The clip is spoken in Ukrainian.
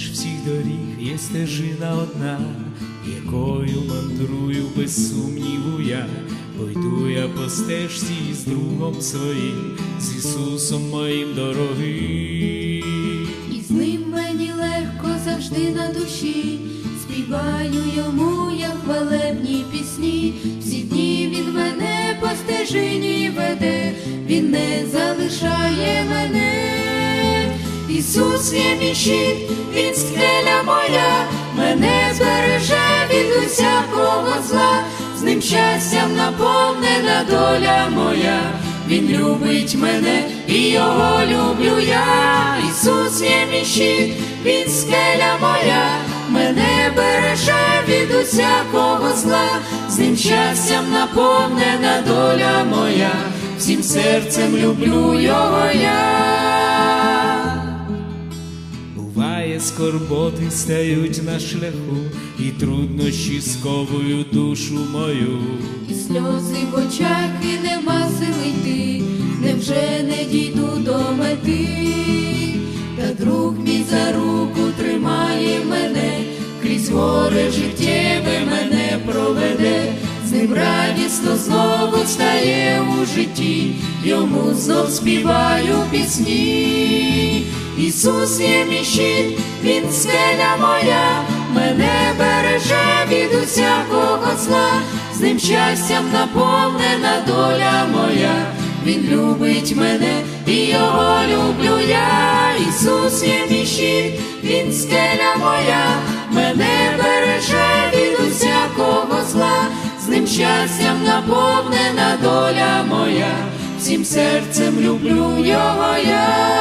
Поміж всіх доріг є стежина одна, якою мандрую без сумніву я, пойду я по стежці з другом своїм, з Ісусом моїм дорогим. І з ним мені легко завжди на душі, співаю йому я хвалебні пісні, всі дні він мене по стежині веде, він не залишає мене. Ісус є мій щит, він скеля моя, мене збереже від усякого зла, з ним щастям наповнена доля моя. Він любить мене і його люблю я. Ісус є мій щит, він скеля моя, мене береже від усякого зла, з ним щастям наповнена доля моя, всім серцем люблю його я. Скорботи стають на шляху, і труднощі сковують душу мою. І сльози в очах, і нема сили йти, невже не дійду до мети, та друг мій за руку тримає мене, крізь горе життєве мене проведе, з ним радісно знову стає у житті, йому знов співаю пісні. Ісус є мій щит, він скеля моя, мене береже від усякого зла, з ним щастям наповнена доля моя, він любить мене і його люблю я. Ісус є мій щит, він скеля моя, мене береже від усякого зла, з ним щастям наповнена доля моя, всім серцем люблю його я.